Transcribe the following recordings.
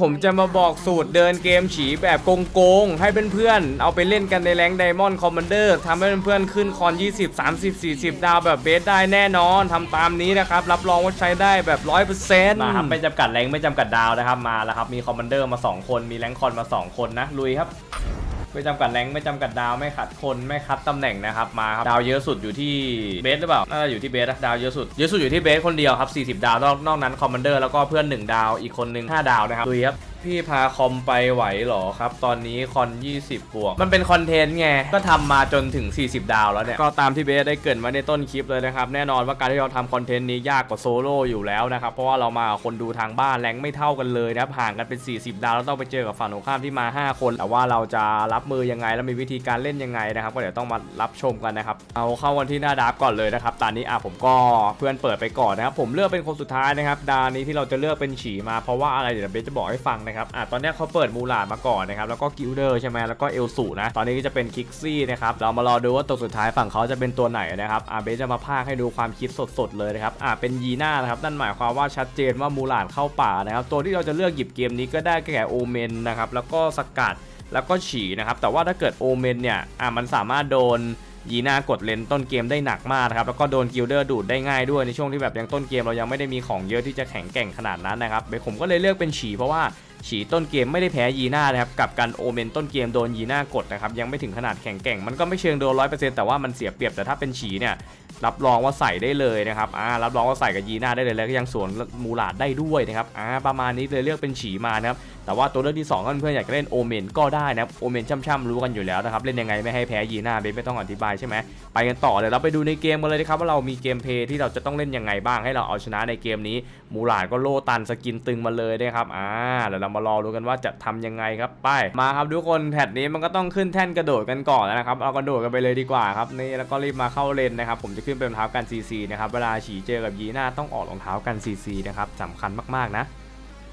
ผมจะมาบอกสูตรเดินเกมฉีแบบโกงๆ ให้เพื่อนๆ เอาไปเล่นกันในแรงไดมอนด์คอมมานเดอร์ทำให้เพื่อนๆ ขึ้นคอน 20 30 40 ดาวแบบเบสได้แน่นอนทำตามนี้นะครับ รับรองว่าใช้ได้แบบ 100%มาครับไม่จำกัดแรงไม่จำกัดดาวนะครับ มาแล้วครับ มีคอมมานเดอร์มา 2 คน มีแรงคอนมา 2 คนนะ ลุยครับ ไม่จำกัดแรงไม่จำกัดดาวไม่ขัดคนไม่คัดตำแหน่งนะครับมาครับดาวเยอะสุดอยู่ที่เบสหรือเปล่าน่าจะอยู่ที่เบสนะดาวเยอะสุดเยอะสุดอยู่ที่เบสคนเดียวครับ40 ดาวนอกนอกนั้นคอมมานเดอร์แล้วก็เพื่อน 1 ดาวอีกคนนึง5ดาวนะครับดูครับ พี่พาคอมไปไหวเหรอครับ ตอนนี้คอน 20 บวก มันเป็นคอนเทนต์ไง ก็ทำมาจนถึง 40 ดาวแล้วเนี่ย ก็ตามที่เบสได้เกรินไว้ในต้นคลิปเลยนะครับ แน่นอนว่าการที่เราทำคอนเทนต์นี้ยากกว่าโซโล่อยู่แล้วนะครับ เพราะว่าเรามากับคนดูทางบ้านแรงไม่เท่ากันเลยนะครับ ห่างกันเป็น 40 ดาวแล้วต้องไปเจอกับฝั่งตรงข้ามที่มา 5 คน แต่ว่าเราจะรับมือยังไงแล้วมีวิธีการเล่นยังไงนะครับ ก็เดี๋ยวต้องมารับชมกันนะครับ เอาเข้าวันที่หน้าดับก่อนเลยนะครับตอนนี้อะผมก็เพื่อนเปิดไปก่อนนะครับ ผมเลือกเป็นคนสุดท้ายนะครับดานี้ที่เราจะเลือกเป็นฉีมาเพราะว่าอะไรเดี๋ยวเบสจะบอกให้ฟังนะครับอะตอนนี้เขาเปิดมูลาดมาก่อนนะครับแล้วก็กิลเดอร์ใช่ไหมแล้วก็เอลสูนะตอนนี้ก็จะเป็นคิกซี่นะครับเรามารอดูว่าตัวสุดท้ายฝั่งเขาจะเป็นตัวไหนนะครับอะเบสจะมาพากให้ดูความคิดสดๆเลยนะครับอะเป็นยีน่านะครับนั่นหมายความว่าชัดเจนว่ามูลาดเข้าป่านะครับตัวที่เราจะเลือกหยิบเกมนี้ก็ได้แก่โอเมนนะครับแล้วก็สกัดแล้วก็ฉี่นะครับแต่ว่าถ้าเกิดโอเมนเนี่ยอะมันสามารถโดนยีน่ากดเลนต้นเกมได้หนักมากนะครับแล้วก็โดนกิลเดอร์ดูดได้ง่ายด้วยในช่วงที่แบบยังต้นเกมเรายังไม่ได้มีของเยอะที่จะแข็งแกร่งขนาดนั้นนะครับผมก็เลยเลือกเป็นฉีเพราะว่า ฉี่ต้นเกมไม่ได้แพ้ยีน่านะครับกับการโอเมนต้นเกมโดนยีน่ากดนะครับยังไม่ถึงขนาดแข็งแกร่งมันก็ไม่เชิงโดนร้อยเปอร์เซ็นต์แต่ว่ามันเสียเปรียบแต่ถ้าเป็นฉี่เนี่ยรับรองว่าใส่ได้เลยนะครับอ่ารับรองว่าใส่กับยีน่าได้เลยแล้วก็ยังสวนมูลาดได้ด้วยนะครับอ่าประมาณนี้เลยเลือกเป็นฉีมานะครับแต่ว่าตัวเลือกที่2ก็เพื่อนๆอยากเล่นโอเมนก็ได้นะครับโอเมนช่ำๆรู้กันอยู่แล้วนะครับเล่นยังไงไม่ให้แพ้ยีน่าเบสไม่ต้องอธิบายใช่ไหมไปกันต่อเลยเราไปดูในเกมกันเลยนะครับว่าเรามีเกมเพย์ที่เราจะต้องเล่นยังไงบ้างให้เราเอาชนะในเกมนี้มูลาดก็โลตันสกินตึงมาเลยนะครับอ่าเดี๋ยวเรามารอดูกันว่าจะทำยังไงครับไปมาครับทุกคนแพทนี้มันก็ต้องขึ้นแท่นกระโดดกันก่อนแล้วนะครับเอากระโดดกันไปเลยดีกว่าครับนี่แล้วก็รีบมาเข้าเลนนะครับผมจะขึ้นเป็นรองเท้ากัน CC นะครับเวลาฉีเจอกับยีน่าต้องออกรองเท้ากัน CC นะครับสำคัญมากๆนะ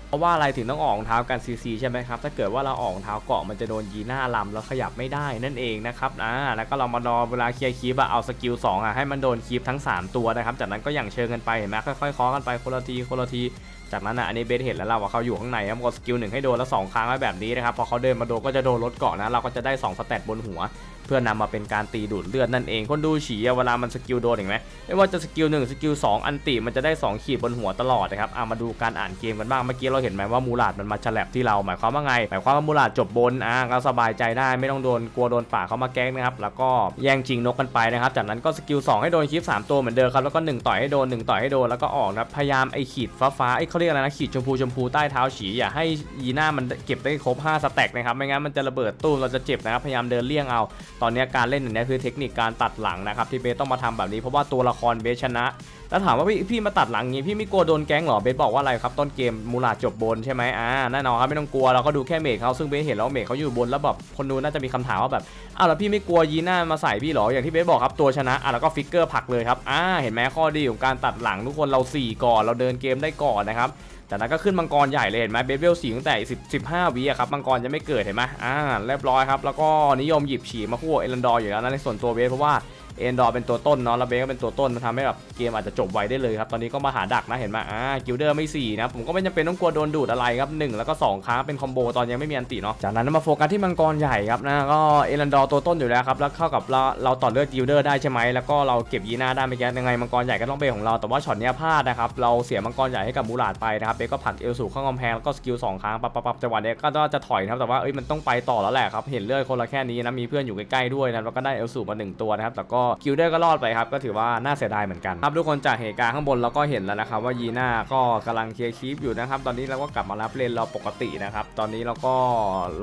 เพราะว่าอะไรถึงต้องออกรองเท้ากัน CC ใช่ไหมครับ ถ้าเกิดว่าเราออกรองเท้าเกาะมันจะโดนยีน่าลำแล้วขยับไม่ได้นั่นเองนะครับอ่าแล้วก็เรามารอเวลาเคลียร์คีบอะเอาสกิล2อะให้มันโดนคีบทั้ง 3 ตัวนะครับ จากนั้นก็อย่างเชิงกันไปเห็นไหมค่อยๆเคาะกันไปคนละทีคนละทีจากนั้นอะอันนี้เบสเห็นแล้วเราว่าเขาอยู่ข้างในครับกดสกิลหนึ่งให้โดนแล้วสองครั้งไว้แบบนี้นะครับพอเขาเดินมาโดนก็จะโดนลดเกาะนะเราก็จะได้2สแตทบนหัวเพื่อนำมาเป็นการตีดูดเลือดนั่นเอง คนดูฉี่เวลามันสกิลโดนเห็นไหมไม่ว่าจะสกิล1สกิล2อันติมันจะได้ 2 ขีดบนหัวตลอดนะครับอะมาดูการอ่านเกมกันบ้างเมื่อกี้เราเห็นไหมว่ามูลาดมันมาฉลับที่เราหมายความว่าไงหมายความว่ามูลาดจบบนอะก็สบายใจได้ไม่ต้องโดนกลัวโดนป่าเขามาแก้งนะครับแล้วก็แย่งชิงนกกันไปนะครับจากนั้นก็สกิล2ให้โดนคลิป3ตัวเหมือนเดิมครับแล้วก็1ต่อยให้โดน1ต่อยให้โดนแล้วก็ออกนะพยายามไอ้ขีดฟ้าฟ้าๆไอ้เขาเรียกอะไรนะขีดชมพูชมพูใต้เท้าฉีอย่าให้ยีน่ามันเก็บได้ครบ5สแต็กนะครับไม่งั้นมันจะระเบิดตู้มเราจะเจ็บนะครับพยายามเดินเลี่ยงเอาตอนนี้การเล่นอย่างนี้คือเทคนิคการตัดหลังนะครับที่เบสต้องมาทำแบบนี้เพราะว่าตัวละครเบสชนะแล้วถามว่าพี่พี่มาตัดหลังงี้พี่ไม่กลัวโดนแก๊งเหรอเบสบอกว่าอะไรครับต้นเกมมูลาจบบนใช่ไหมอ่าแน่นอนครับไม่ต้องกลัวเราก็ดูแค่เมทเขาซึ่งเบสเห็นแล้วเมทเขาอยู่บนแล้วแบบคนดูน่าจะมีคำถามว่าแบบอ้าวแล้วพี่ไม่กลัวยีน่ามาใส่พี่เหรออย่างที่เบสบอกครับตัวชนะอะแล้วก็ฟิกเกอร์ผลักเลยครับอ่าเห็นไหมข้อดีของการตัดหลังทุกคนเราสี่ก่อนเราเดินเกมได้ก่อนนะครับ จากนั้นก็ขึ้นมังกรใหญ่เลยเห็นไหมเบเวลสีตั้งแต่10 15วิอะครับมังกรจะไม่เกิดเห็นไหมอ่าเรียบร้อยครับแล้วก็นิยมหยิบฉีมาคู่เอรันดอร์อยู่แล้วนะในส่วนตัวเบสเพราะว่า เอ็นดอร์เป็นตัวต้นเนาะแล้วเบสก็เป็นตัวต้นมันทำให้แบบเกมอาจจะจบไวได้เลยครับตอนนี้ก็มาหาดักนะเห็นไหมอ่ากิลเดอร์ไม่4นะผมก็ไม่จำเป็นต้องกลัวโดนดูดอะไรครับหนึ่งแล้วก็สองครั้งเป็นคอมโบตอนยังไม่มีอันติเนาะจากนั้นมาโฟกัสที่มังกรใหญ่ครับนะก็เอรันดอร์ตัวต้นอยู่แล้วครับแล้วเข้ากับเราเราต่อเลือดกิลเดอร์ได้ใช่ไหมแล้วก็เราเก็บยีน่าได้ไม่แก้ยังไงมังกรใหญ่ก็ต้องเป็นของเราแต่ว่าช็อตเนี้ยพลาดนะครับเราเสียมังกรใหญ่ให้กับมูลาดไปนะครับเบสก็ผลักเอลสู่ข้ากำแพงแล้วก็สกิลสองครั้งปั๊บปั๊บจังหวะเนี้ยก็จะถอยนะครับแต่ว่าเอ้ยมันต้องไปต่อแล้วแหละครับเห็นเลือดคนละแค่นี้นะมีเพื่อนอยู่ใกล้ๆด้วยนะแล้วก็ได้เอลสู่มาหนึ่งตัวนะครับแต่ก็คิวเดอร์ก็รอดไปครับ ก็ถือว่าน่าเสียดายเหมือนกันครับทุกคนจากเหตุการณ์ข้างบนเราก็เห็นแล้วนะครับว่ายีน่าก็กำลังเคลียร์คีปอยู่นะครับตอนนี้เราก็กลับมารับเลนเราปกตินะครับตอนนี้เราก็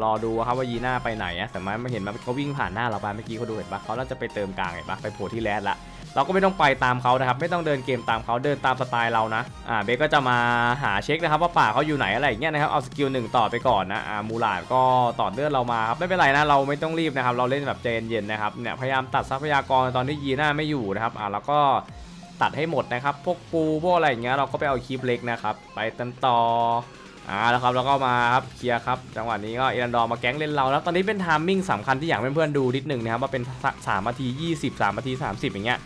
รอดูครับว่ายีน่าไปไหนอะแต่ไม่ไม่เห็นมันเขาวิ่งผ่านหน้าเราไปเมื่อกี้เขาดูเห็นปะเขาน่าจะไปเติมกลางเห็นปะไปโผล่ที่แรดละ เราก็ไม่ต้องไปตามเขานะครับไม่ต้องเดินเกมตามเขาเดินตามสไตล์เรานะอ่าเบสก็จะมาหาเช็คนะครับว่าป่าเขาอยู่ไหนอะไรอย่างเงี้ยนะครับเอาสกิลหนึ่งต่อไปก่อนนะอ่ามูลาดก็ต่อเลือดเรามาครับไม่เป็นไรนะเราไม่ต้องรีบนะครับเราเล่นแบบใจเย็นๆนะครับเนี่ยพยายามตัดทรัพยากรตอนที่ยีน่าไม่อยู่นะครับอ่าแล้วก็ตัดให้หมดนะครับพวกปูพวกอะไรอย่างเงี้ยเราก็ไปเอาคลิปเล็กนะครับไปตันต่ออ่าแล้วครับแล้วก็มาครับเคลียร์ครับจังหวะนี้ก็เอรันดอมาแก๊งเล่นเราแล้วตอนนี้เป็นไทามมิ่งสำคัญที่อยากให้เพื่อนๆดูนิดหนึ่งนะครับว่าเป็น3นาที 20 3นาที 30 อย่างเงี้ย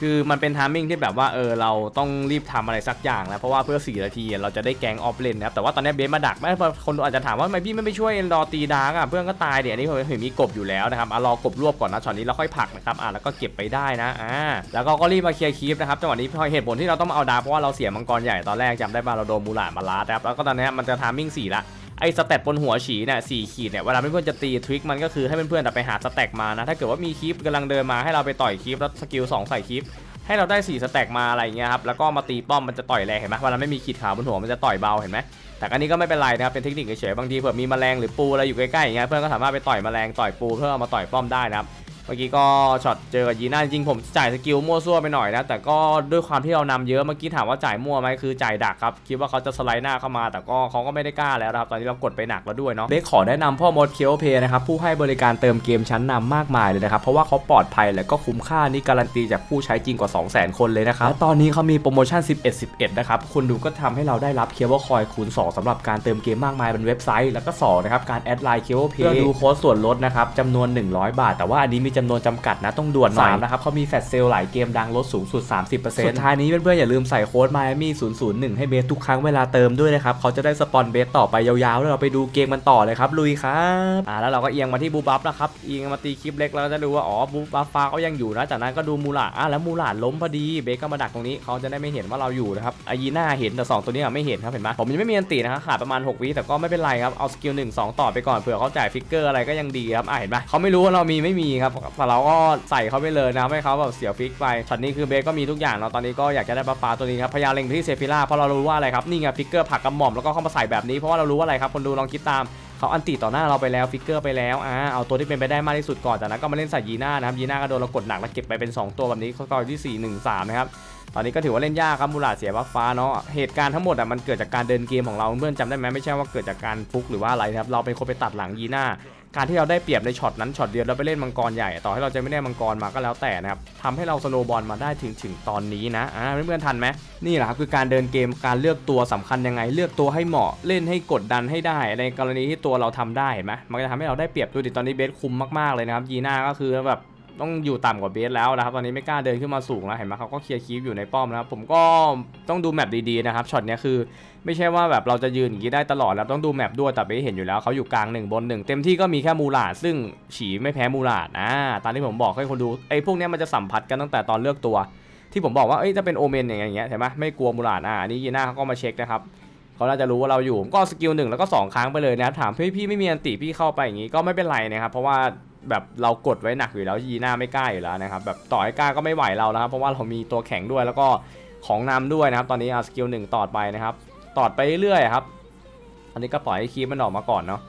คือมันเป็นทามมิ่งที่แบบว่าเออเราต้องรีบทำอะไรสักอย่างแล้วเพราะว่าเพื่อ4นาทีเราจะได้แกงออฟเลนนะครับแต่ว่าตอนนี้เบสมาดักไม่คนอาจจะถามว่าทำไมพี่ไม่ไปช่วยรอตีดาร์กอะเพื่อนก็ตายเดี๋ยวนี้ผมเห็นมีกบอยู่แล้วนะครับอะรอกบรวบก่อนนะช็อตนี้แล้วค่อยผลักนะครับอะแล้วก็เก็บไปได้นะอ่าแล้วก็ก็รีบมาเคลียร์คีฟนะครับจังหวะนี้พอเหตุผลที่เราต้องมาเอาดาร์กเพราะว่าเราเสียมังกรใหญ่ตอนแรกจำได้ป่ะเราโดนมูลาดมาลาดนะครับแล้วก็ตอนนี้มันจะทามมิ่งสี่ละ ไอ้สเตตบนหัวฉีเนี่ยสี่ขีดเนี่ยเวลาเพื่อนๆจะตีทริคมันก็คือให้เพื่อนๆแต่ไปหาสแต็กมานะถ้าเกิดว่ามีคลิปกำลังเดินมาให้เราไปต่อยคลิปแล้วสกิล2ใส่คลิปให้เราได้4สแต็กมาอะไรอย่างเงี้ยครับแล้วก็มาตีป้อมมันจะต่อยแรงเห็นไหมเวลาไม่มีขีดขาวบนหัวมันจะต่อยเบาเห็นไหมแต่อันนี้ก็ไม่เป็นไรนะครับเป็นเทคนิคเฉยๆบางทีเผื่อมีแมลงหรือปูอะไรอยู่ใกล้ๆอย่างเงี้ยเพื่อนก็สามารถไปต่อยแมลงต่อยปูเพื่อเอามาต่อยป้อมได้นะครับ มื่อกี้ก็ช็อตเจอกับยีน่าจริงผมจ่ายสกิลมั่วซั่วไปหน่อยนะแต่ก็ด้วยความที่เรานำเยอะเมื่อกี้ถามว่าจ่ายมั่วไหมคือจ่ายดักครับคิดว่าเขาจะสไลด์หน้าเข้ามา แต่ก็เขาก็ไม่ได้กล้าแล้วนะครับตอนนี้เรากดไปหนักแล้วด้วยเนาะเบคขอแนะนำพ่อมดเคียวเพย์นะครับผู้ให้บริการเติมเกมชั้นนำมากมายเลยนะครับเพราะว่าเขาปลอดภัยและก็คุ้มค่านี่การันตีจากผู้ใช้จริงกว่า 200,000 คนเลยนะครับและตอนนี้เขามีโปรโมชั่น 11 11 นะครับคุณดูก็ทำให้เราได้รับเคียวคอยคูณ 2สำหรับการเติมเกมมากมายบนเว็บไซต์แล้วก็2นะครับการแอดไลน์เคียวเพย์เพื่อดูโค้ดส่วนลดนะครับจำนวน 100 บาท แต่ว่าอันนี้มีจำนวนจำกัดนะต้องด่วนหน่อยนะครับเขามีแฟลชเซลล์หลายเกมดังลดสูงสุด 30%สุดท้ายนี้เพื่อนๆอย่าลืมใส่โค้ด Miami 001 ให้เบสทุกครั้งเวลาเติมด้วยนะครับเขาจะได้สปอนเบสต่อไปยาวๆ แล้วเราไปดูเกมมันต่อเลยครับลุยครับอ่าแล้วเราก็เอียงมาที่บูบัฟนะครับเอียงมาตีคลิปเล็กแล้วก็จะดูว่าอ๋อบูบัฟฟ้าเขายังอยู่นะจากนั้นก็ดูมูลาดอะแล้วมูลาดล้มพอดีเบสก็มาดักตรงนี้เขาจะได้ไม่เห็นว่าเราอยู่นะครับอายีน่าเห็นแต่สองตัวนี้อะไม่เห็นครับเห็นไหมผมยังไม่มีอันตีนะครับขาดประมาณ 6 วิแต่ก็ไม่เป็นไรครับเอาสกิล1 2 ต่อไปก่อนเผื่อเขาจ่ายฟิกเกอร์อะไรก็ยังดีครับอะเห็นปะเขาไม่รู้ว่าเรามีไม่มีครับแต่เราก็ใส่เขาไปเลยนะให้เขาแบบเสียฟิกไปช็อตนี้คือเบสก็มีทุกอย่างเนาะตอนนี้ก็อยากจะได้ปลาปลาตัวนี้ครับพยายามเล็งที่เซฟิล่าเพราะเรารู้ว่าอะไรครับนี่ไงฟิกเกอร์ผักกระหม่อมแล้วก็เข้ามาใส่แบบนี้เพราะว่าเรารู้ว่าอะไรครับคนดูลองคิดตามเขาอันติต่อหน้าเราไปแล้วฟิกเกอร์ไปแล้วอ่าเอาตัวที่เป็นไปได้มากที่สุดก่อนจากนั้นก็มาเล่นใส่ยีน่านะครับยีน่าก็โดนเรากดหนักแล้วเก็บไปเป็น 2 ตัวแบบนี้เขาก็ที่ 4 1 3 นะครับ ตอนนี้ก็ถือว่าเล่นยากครับมูลาเสียบัฟฟ้าเนาะเหตุการณ์ทั้งหมดอะมันเกิดจากการเดินเกมของเราเพื่อนจำได้ไหมไม่ใช่ว่าเกิดจากการฟุกหรือว่าอะไรนะครับเราเป็นคนไปตัดหลังยีน่าการที่เราได้เปรียบในช็อตนั้นช็อตเดียวเราไปเล่นมังกรใหญ่ต่อให้เราจะไม่ได้มังกรมาก็แล้วแต่นะครับทำให้เราสโนบอลมาได้ถึงถึงตอนนี้นะอ่าเพื่อนๆทันไหมนี่แหละครับคือการเดินเกมการเลือกตัวสำคัญยังไง เลือกตัวให้เหมาะเล่นให้กดดันให้ได้ ในกรณีที่ตัวเราทำได้เห็นไหมมันจะทำให้เราได้เปรียบดูดิตอนนี้เบสคุมมากๆเลยนะครับยีน่าก็คือแบบ ต้องอยู่ต่ำกว่าเบสแล้วนะครับตอนนี้ไม่กล้าเดินขึ้นมาสูงแล้วเห็นไหมเขาก็เคลียร์คีฟอยู่ในป้อมนะครับผมก็ต้องดูแมปดีๆนะครับช็อตนี้คือไม่ใช่ว่าแบบเราจะยืนอย่างนี้ได้ตลอดแล้วต้องดูแมปด้วยแต่เบสเห็นอยู่แล้วเขาอยู่กลางหนึ่งบนหนึ่งเต็มที่ก็มีแค่มูลาดซึ่งฉีไม่แพ้มูลาดอ่าตามที่ผมบอกให้คนดูไอ้พวกนี้มันจะสัมผัสกันตั้งแต่ตอนเลือกตัว ที่ผมบอกว่าเอ้ยจะเป็นโอเมนอย่างเงี้ยเห็นไหมไม่กลัวมูลาดอ่าอันนี้ยีน่าเขาก็มาเช็คนะครับเขาน่าจะรู้ว่าเราอยู่ผมก็สกิลหนึ่งแล้วก็สองครั้งไปเลยนะถามพี่พี่ไม่มีอันติพี่เข้าไปอย่างงี้ก็ไม่เป็นไรนะครับเพราะว่า แบบเรากดไว้หนักอยู่แล้วยีน่าไม่กล้าอยู่แล้วนะครับแบบต่อให้กล้าก็ไม่ไหวเราแล้วครับเพราะว่าเรามีตัวแข็งด้วยแล้วก็ของนำด้วยนะครับตอนนี้เอาสกิลหนึ่งตอดไปนะครับตอดไปเรื่อยๆครับอันนี้ก็ปล่อยให้คีมันออกมาก่อนเนาะ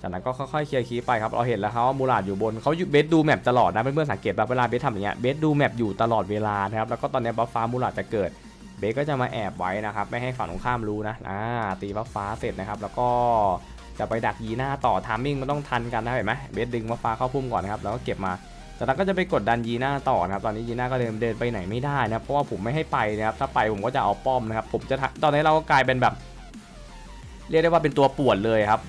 จากนั้นก็ค่อยๆเคลียร์คีไปครับเราเห็นแล้วครับว่ามูลาดอยู่บนเขาเบสดูแมปตลอดนะเพื่อนๆสังเกตแบบเวลาเบสทำอย่างเงี้ยเบสดูแมปอยู่ตลอดเวลานะครับแล้วก็ตอนนี้บัฟฟ้ามูลาดจะเกิดเบสก็จะมาแอบไว้นะครับไม่ให้ฝั่งตรงข้ามรู้นะอ่าตีบัฟฟ้าเสร็จนะครับแล้วก็ จะไปดักยีหน้าต่อทามมิ่งมันต้องทันกันนะเห็นไหมเบสดึงมาฟฟ้าเข้าพุ่มก่อนนะครับแล้วก็เก็บมาจากนั้นก็จะไปกดดันยีหน้าต่อนะครับตอนนี้ยีหน้าก็เดินเดินไปไหนไม่ได้นะครับเพราะว่าผมไม่ให้ไปนะครับถ้าไปผมก็จะเอาป้อมนะครับผมจะตอนนี้เราก็กลายเป็นแบบ เรียกได้ว่าเป็นตัวป่วนเลยครับ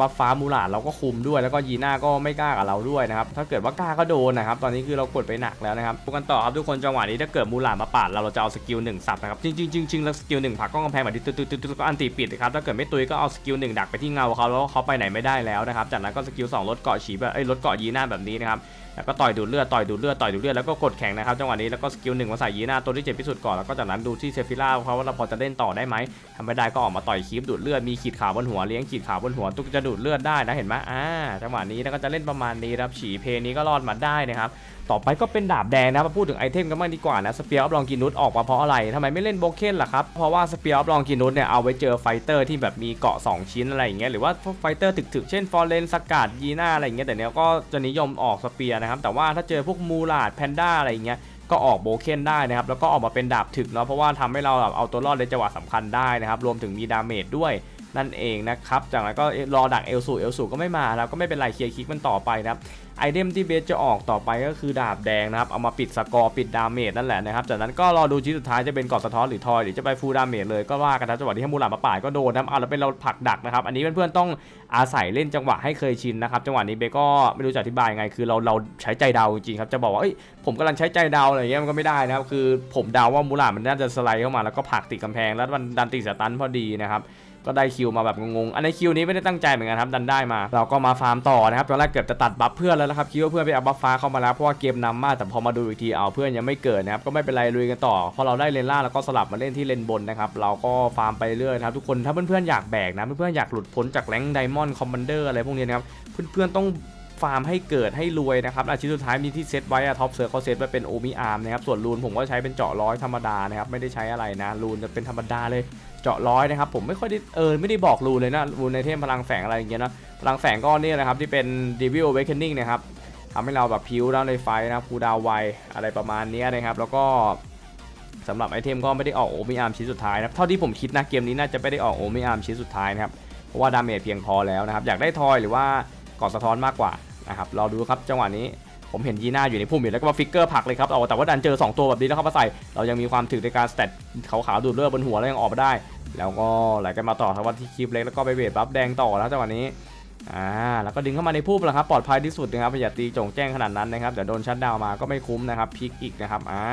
บัฟฟ้ามูลาดเราก็คุมด้วยแล้วก็ยีน่าก็ไม่กล้ากับเราด้วยนะครับถ้าเกิดว่ากล้าก็โดนนะครับตอนนี้คือเรากดไปหนักแล้วนะครับพูดกันต่อครับทุกคนจังหวะนี้ถ้าเกิดมูลาดมาปาดเราเราจะเอาสกิลหนึ่งสับนะครับจริงๆจริงแล้วสกิลหนึ่งผักก็กำแพงแบบตุ๊ดตุ๊ดตุ๊ดตุ๊ดก็อันตีปิดนะครับถ้าเกิดไม่ตุยก็เอาสกิลหนึ่งดักไปที่เงาเขาแล้วเขาไปไหนไม่ได้แล้วนะครับจากนั้นก็สกิลสองลดเกาะฉีแบบเอ้ยลดเกาะยีน่าแบบนี้นะครับ แล้วก็ต่อยดูดเลือดต่อยดูดเลือดต่อยดูดเลือดแล้วก็กดแข่งนะครับจังหวะนี้แล้วก็สกิลหนึ่งมาใส่ยีน่าตัวที่เจ็บที่สุดก่อนแล้วก็จากนั้นดูที่เซฟิล่าเขาว่าเราพอจะเล่นต่อได้ไหมทำไม่ได้ก็ออกมาต่อยคีบดูดเลือดมีขีดขาวบนหัวเลี้ยงขีดขาวบนหัวตุกจะดูดเลือดได้นะเห็นไหมอ่าจังหวะนี้แล้วก็จะเล่นประมาณนี้ครับฉีเพนี้ก็รอดมาได้นะครับต่อไปก็เป็นดาบแดงนะมาพูดถึงไอเทมกันบ้างดีกว่านะสเปียร์ออฟลองกินุสออกมาเพราะอะไรทำไมไม่เล่นโบเคนล่ะครับ เพราะว่าสเปียร์ออฟลองกินุสเนี่ยเอาไว้เจอไฟเตอร์ที่แบบมีเกาะสองชิ้นอะไรอย่างเงี้ยหรือว่าพวกไฟเตอร์ถึกๆ เช่นฟอร์เรนสกัดยีน่าอะไรอย่างเงี้ยแต่เนี้ยก็จะนิยมออกสเปียร์นะครับแต่ว่าถ้าเจอพวกมูลาดแพนด้าอะไรอย่างเงี้ยก็ออกโบเคนได้นะครับแล้วก็ออกมาเป็นดาบถึกเนาะเพราะว่าทำให้เราแบบเอาตัวรอดในจังหวะสำคัญได้นะครับรวมถึงมีดาเมจด้วย นั่นเองนะครับ จากนั้นก็รอดักเอลสูเอลสูก็ไม่มาแล้วก็ไม่เป็นไรเคลียร์คลิกมันต่อไปนะครับไอเทมที่เบสจะออกต่อไปก็คือดาบแดงนะครับ เอามาปิดสกอร์ปิดดาเมจนั่นแหละนะครับ จากนั้นก็รอดูชิ้นสุดท้ายจะเป็นกอดสะท้อนหรือทอยหรือจะไปฟูลดาเมจเลยก็ว่ากันนะจังหวะที่ให้มูหลามาป่าดก็โดนนะครับเอาแล้วเป็นเราผลักดักนะครับ อันนี้เพื่อนๆต้องอาศัยเล่นจังหวะให้เคยชินนะครับ จังหวะนี้เบสก็ไม่รู้จะอธิบายไง คือเราเราใช้ใจเดาจริงครับ จะบอกว่าเอ้ยผมกำลังใช้ใจเดาอะไรเงี้ยมันก็ไม่ได้นะครับ คือผมเดาว่ามูหลามันน่าจะสไลด์เข้ามาแล้วก็ผักติดกำแพงแล้วมันดันติดสตันพอดีนะครับ ก็ได้คิวมาแบบงงๆ อันในคิวนี้ไม่ได้ตั้งใจเหมือนกันครับดันได้มา เราก็มาฟาร์มต่อนะครับตอนแรกเกือบจะตัดบัฟเพื่อนแล้วนะครับคิดว่าเพื่อนไปเอาบัฟฟ้าเข้ามาแล้วเพราะว่าเกมนำมากแต่พอมาดูอีกทีเอาเพื่อนยังไม่เกิดนะครับก็ไม่เป็นไรลุยกันต่อพอเราได้เลนล่างแล้วก็สลับมาเล่นที่เลนบนนะครับเราก็ฟาร์มไปเรื่อยครับทุกคนถ้าเพื่อนๆอยากแบกนะเพื่อนๆอยากหลุดพ้นจากแรงไดมอนด์คอมมานเดอร์อะไรพวกนี้นะครับเพื่อนๆต้อง ฟาร์มให้เกิดให้รวยนะครับอาชีพสุดท้ายมีที่เซตไว้อะท็อปเซอร์เขาเซตไว้เป็นโอมิอาร์มนะครับส่วนรูนผมก็ใช้เป็นเจาะร้อยธรรมดานะครับไม่ได้ใช้อะไรนะรูนจะเป็นธรรมดาเลยเจาะร้อยนะครับผมไม่ค่อยได้เออไม่ได้บอกรูนเลยนะรูนในเทมพลังแฝงอะไรอย่างเงี้ยนะพลังแฝงก็เนี่นะครับที่เป็น Devil Awakening นะครับทำให้เราแบบพิ้วแล้วในไฟนะครับคูดาวไวอะไรประมาณนี้นะครับแล้วก็สำหรับไอเทมก็ไม่ได้ออกโอมิอาร์มชิ้นสุดท้ายนะครับเท่าที่ผมคิดนะเกมนี้น่าจะไม่ได้ออกโอมิอาร์มชิ้นสุดท้ายนะครับเพราะว่าดาเมจเพียงพอแล้วนะครับอยากได้ทอยหรือว่ากอสะท้อนมากกว่า นะครับรอดูครับจังหวะนี้ผมเห็นยีน่าอยู่ในพุ่มอยู่แล้วก็มาฟิกเกอร์ผักเลยครับเอาแต่ว่าดันเจอ 2 ตัวแบบนี้แล้วเข้ามาใส่เรายังมีความถึกในการสเตตขาวๆดูดเลือดบนหัวแล้วยังออกมาได้ แล้วก็ไหลกันมาต่อครับว่าที่คลิปเล็กแล้วก็ไปเวทบัฟแดงต่อแล้วจังหวะนี้อ่าแล้วก็ดึงเข้ามาในพุ่มแล้วครับปลอดภัยที่สุดนะครับอย่าตีจงแจ้งขนาดนั้นนะครับเดี๋ยวโดนชัดดาวมาก็ไม่คุ้มนะครับพลิกอีกนะครับอ่า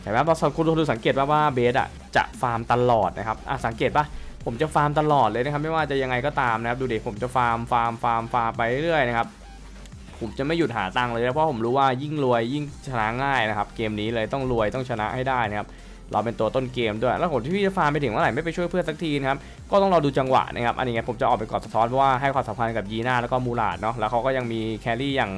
เห็นไหมพอคุณดูสังเกตว่าว่าเบสอะจะฟาร์มตลอดนะครับอะสังเกตปะผมจะฟาร์มตลอดเลยนะครับไม่ว่าจะยังไงก็ตามนะครับดูดิผมจะฟาร์มฟาร์มฟาร์มฟาร์มไปเรื่อยๆนะครับ ผมจะไม่หยุดหาตังค์เลยนะเพราะผมรู้ว่ายิ่งรวยยิ่งชนะง่ายนะครับเกมนี้เลยต้องรวยต้องชนะให้ได้นะครับเราเป็นตัวต้นเกมด้วย แล้วผมที่พี่จะฟาร์มไปถึงเมื่อไหร่ไม่ไปช่วยเพื่อนสักทีนะครับ ก็ต้องรอดูจังหวะนะครับ อันนี้ไงผมจะออกไปกอดสะท้อนเพราะว่าให้ความสำคัญกับยีน่าแล้วก็มูลาดเนาะ แล้วเขาก็ยังมีแครี่อย่าง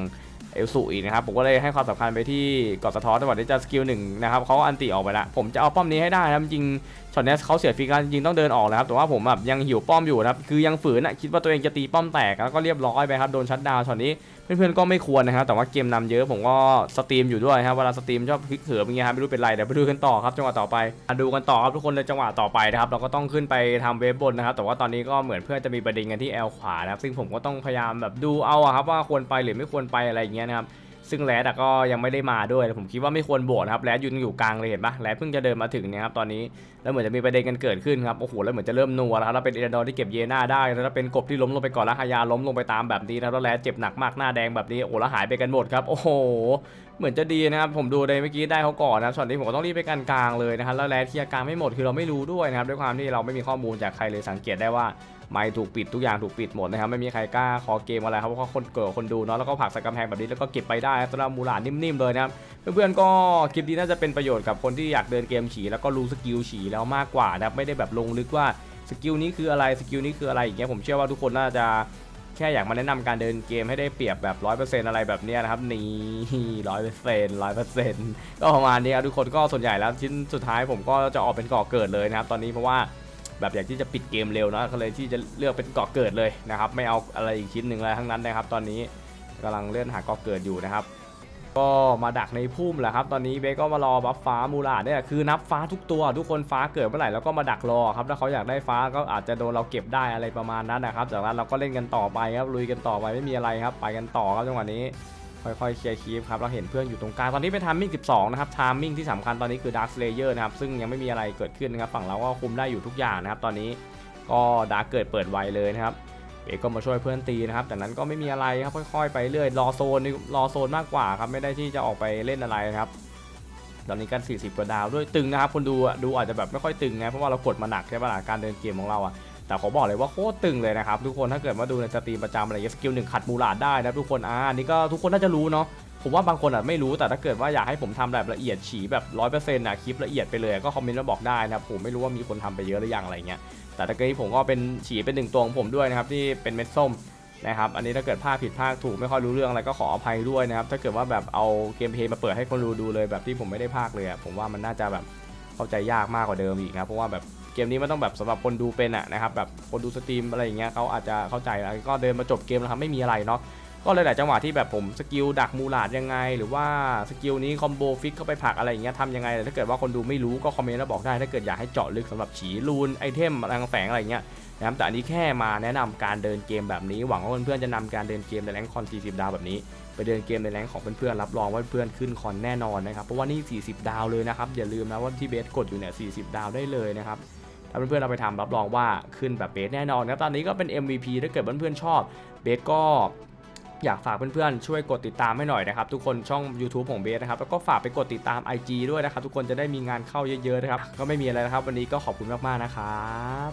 เอลสุอีกนะครับ ผมก็เลยให้ความสำคัญไปที่กอดสะท้อนจังหวะที่จะสกิลหนึ่งนะครับเขาอันติออกไปละ ผมจะเอาป้อมนี้ให้ได้นะจริง ช็อตนี้เขาเสียฟิกแล้วจริงต้องเดินออกแล้วครับแต่ว่าผมแบบยังหิวป้อมอยู่นะครับคือยังฝืนอะคิดว่าตัวเองจะตีป้อมแตกแล้วก็เรียบร้อยไปครับโดนชัดดาวช็อตนี้เพื่อนๆก็ไม่ควรนะครับแต่ว่าเกมนำเยอะผมก็สตรีมอยู่ด้วยครับเวลาสตรีมชอบพลิกเหือบอย่างเงี้ยครับไม่รู้เป็นไรเดี๋ยวไปดูกันต่อครับจังหวะต่อไปมาดูกันต่อครับทุกคนในจังหวะต่อไปนะครับเราก็ต้องขึ้นไปทำเวฟบนนะครับแต่ว่าตอนนี้ก็เหมือนเพื่อนจะมีประเด็นกันที่แอลขวานะครับซึ่งผมก็ต้องพยายามแบบดูเอาครับว่าควรไปหรือไม่ควรไปอะไรอย่างเงี้ยนะครับ ซึ่งแรดก็ยังไม่ได้มาด้วย ผมคิดว่าไม่ควรโบดนะครับแรดยืนอยู่กลางเลยเห็นปะแรดเพิ่งจะเดินมาถึงเนี่ยครับตอนนี้แล้วเหมือนจะมีประเด็นกันเกิดขึ้นครับโอ้โหแล้วเหมือนจะเริ่มนัวแล้วครับแล้วเป็นเอเดนดอร์ที่เก็บเยน่าได้แล้วเป็นกบที่ล้มลงไปก่อนแล้วฮายาล้มลงไปตามแบบนี้นะแล้วแลเจ็บหนักมากหน้าแดงแบบนี้โอ้แล้วหายไปกันหมดครับโอ้โหเหมือนจะดีนะครับผมดูในเมื่อกี้ได้เขาก่อนนะส่วนนี้ผมก็ต้องรีบไปกันกลางเลยนะครับแล้วแลเคลียร์กลางไม่หมดคือเราไม่รู้ด้วยนะครับด้วยความที่เราไม่มีข้อมูลจากใครเลยสังเกตได้ว่า ไม่ถูกปิดทุกอย่างถูกปิดหมดนะครับไม่มีใครกล้าคอเกมอะไรครับเพราะว่าคนเกิดคนดูเนาะแล้วก็ผักใส่กำแพงแบบนี้แล้วก็เก็บไปได้สำหรับมูหลานนิ่มๆเลยนะครับเพื่อนๆก็คลิปนี้น่าจะเป็นประโยชน์กับคนที่อยากเดินเกมฉีแล้วก็รู้สกิลฉีแล้วมากกว่านะครับไม่ได้แบบลงลึกว่าสกิลนี้คืออะไรสกิลนี้คืออะไรอย่างเงี้ยผมเชื่อว่าทุกคนน่าจะแค่อยากมาแนะนำการเดินเกมให้ได้เปรียบแบบร้อยเปอร์เซ็นต์อะไรแบบเนี้ยนะครับนี่ร้อยเปอร์เซ็นต์ร้อยเปอร์เซ็นต์ก็ประมาณนี้ครับทุกคนก็ส่วนใหญ่แล้วชิ้นสุดท้ายผมก็จะออกเป็นก่อเกิดเลยนะครับตอนนี้เพราะว่า แบบอยากที่จะปิดเกมเร็วนะก็เลยที่จะเลือกเป็นเก่อเกิดเลยนะครับ ไม่เอาอะไรอีกชิ้นหนึ่งเลยทั้งนั้นนะครับ ตอนนี้กำลังเลื่อนหาเก่อเกิดอยู่นะครับ ก็มาดักในพุ่มแหละครับ ตอนนี้เบก็มารอบัฟฟ้ามูลาดเนี่ยคือนับฟ้าทุกตัว ทุกคนฟ้าเกิดเมื่อไหร่แล้วก็มาดักรอครับถ้าเขาอยากได้ฟ้าก็อาจจะโดนเราเก็บได้อะไรประมาณนั้นนะครับ จากนั้นเราก็เล่นกันต่อไปครับลุยกันต่อไปไม่มีอะไรครับ ไปกันต่อครับจังหวะนี้ ค่อยๆเคลียร์คีฟครับเราเห็นเพื่อนอยู่ตรงกลางตอนนี้เป็นทามมิ่ง 12 นะครับทามมิ่งที่สำคัญตอนนี้คือดาร์ s เลเยอร์นะครับซึ่งยังไม่มีอะไรเกิดขึ้นนะครับฝั่งเราก็คุมได้อยู่ทุกอย่างนะครับตอนนี้ก็ดาร์กเกิดเปิดไวเลยนะครับเอกก็มาช่วยเพื่อนตีนะครับจากนั้นก็ไม่มีอะไรครับค่อยๆไปเรื่อยรอโซนรอโซนมากกว่าครับไม่ได้ที่จะออกไปเล่นอะไรนะครับตอนนี้กัน 40 กว่าดาวด้วยตึงนะครับคนดูดูอาจจะแบบไม่ค่อยตึงนะเพราะว่าเรากดมาหนักใช่ปะล่ะการเดินเกมของเราอะ แต่ขอบอกเลยว่าโคตรตึงเลยนะครับทุกคนถ้าเกิดมาดูในสตรีมประจำอะไรอย่างเงี้ยสกิลหนึ่งขัดมูลาดได้นะทุกคนอ่านนี้ก็ทุกคนน่าจะรู้เนาะผมว่าบางคนอาจไม่รู้แต่ถ้าเกิดว่าอยากให้ผมทำแบบละเอียดฉีแบบร้อยเปอร์เซ็นต์อะคลิปละเอียดไปเลยก็คอมเมนต์มาบอกได้นะผมไม่รู้ว่ามีคนทำไปเยอะหรือยังอะไรเงี้ยแต่ตะกี้ผมก็เป็นฉีเป็นหนึ่งตัวของผมด้วยนะครับที่เป็นเม็ดส้มนะครับอันนี้ถ้าเกิดพลาดผิดพลาดถูกไม่ค่อยรู้เรื่องอะไรก็ขออภัยด้วยนะครับถ้าเกิดว่าแบบเอาเกมเพย์มาเปิดให้คนดูดูเลยแบบที่ผมไม่ได้พากเลยผมว่ามันน่าจะแบบเข้าใจยากมากกว่าเดิมอีกนะเพราะว่าแบบ เกมนี้มันต้องแบบสำหรับคนดูเป็นอะนะครับแบบคนดูสตรีมอะไรอย่างเงี้ยเขาอาจจะเข้าใจแล้วก็เดินมาจบเกมแล้วครับไม่มีอะไรเนาะก็เลยหลายจังหวะที่แบบผมสกิลดักมูลาดยังไง หรือว่าสกิลนี้คอมโบฟิกเข้าไปผลักอะไรอย่างเงี้ยทำยังไงถ้าเกิดว่าคนดูไม่รู้ก็คอมเมนต์แล้วบอกได้ ถ้าเกิดอยากให้เจาะลึกสำหรับฉีรูนไอเทมอะไรแฝงอะไรเงี้ยนะครับแต่อันนี้แค่มาแนะนำการเดินเกมแบบนี้ หวังว่าเพื่อนๆจะนำการเดินเกมในแรงคอน 40 ดาวแบบนี้ ไปเดินเกมในแรงของเพื่อนๆรับรองว่าเพื่อนขึ้นคอนแน่นอนนะครับเพราะว่านี่ 40 ดาวเลยนะครับอย่าลืมนะว่าที่เบสกดอยู่เนี่ย 40 ดาวได้เลยนะครับ ถ้าเพื่อนๆเอาไปทำรับรองว่าขึ้นแบบเบสแน่นอนครับตอนนี้ก็เป็น MVP ถ้าเกิดเพื่อนๆชอบเบสก็อยากฝากเพื่อนๆ ช่วยกดติดตามให้หน่อยนะครับ ทุกคนช่อง YouTube ของเบสนะครับ แล้วก็ฝากไปกดติดตาม IG ด้วยนะครับ ทุกคนจะได้มีงานเข้าเยอะๆนะครับ ก็ไม่มีอะไรนะครับ วันนี้ก็ขอบคุณมากๆนะครับ